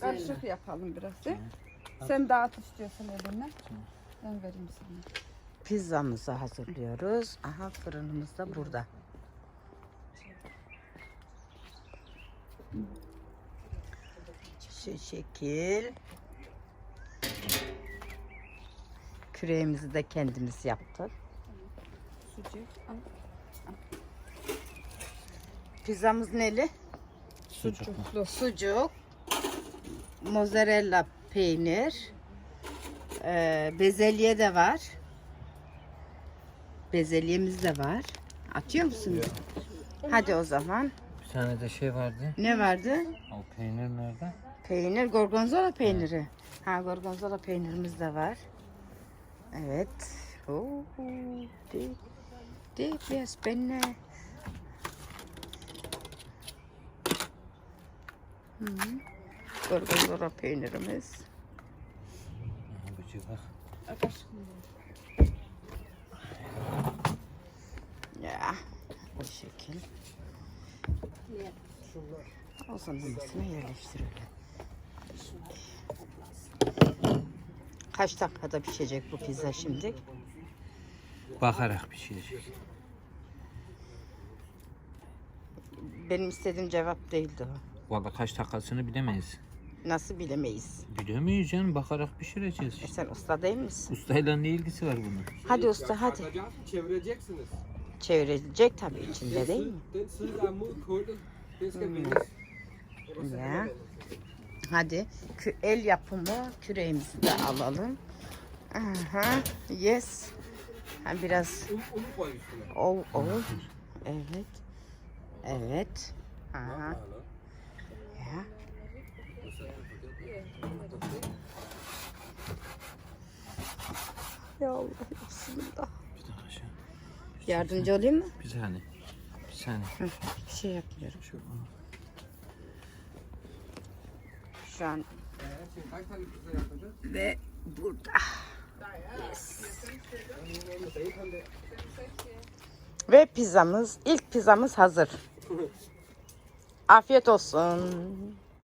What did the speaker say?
Karışık yapalım biraz değil mi? Sen dağıt istiyorsan eline. Ben vereyim sana. Pizzamızı hazırlıyoruz. Aha fırınımız da burada. Şu şekil. Küreğimizi de kendimiz yaptık. Sucuk. al. Pizzamız neli? Sucuklu. Sucuk, mozzarella peynir, eee, bezelye de var. Bezelyemiz de var. Atıyor musun? Hadi o zaman. Bir tane de şey vardı. Ne vardı? O peynir nerede? Peynir, gorgonzola peyniri. Ha gorgonzola peynirimiz de var. Evet. Oo, di, di, biraz benne. Hı -hı. Gorgonzola peynirimiz. Ya bu şekil. O zaman üstüne yerleştirelim. Kaç dakikada pişecek bu pizza şimdi? Bakarak pişirecek. Benim istediğim cevap değildi o. Valla kaç dakikasını bilemeyiz. Nasıl bilemeyiz. Bilemeyiz canım bakarak pişireceğiz. E sen usta değil misin? Ustayla ne ilgisi var bunun? Hadi usta hadi. Çevireceksiniz. Çevirecek tabii içinde değil mi? Så Ya. Hadi kü- el yapımı küreğimizi de alalım. Aha, yes. Ha, biraz ol ol. Evet. Evet. Aha. Ya. Ya Allah bismillah. Bir dakika şey. Yardımcı olayım mı? Bir saniye. Bir saniye. Bir şey yapmıyorum. Şu, Şu an ve burada. Ve pizzamız, ilk pizzamız hazır. Afiyet olsun.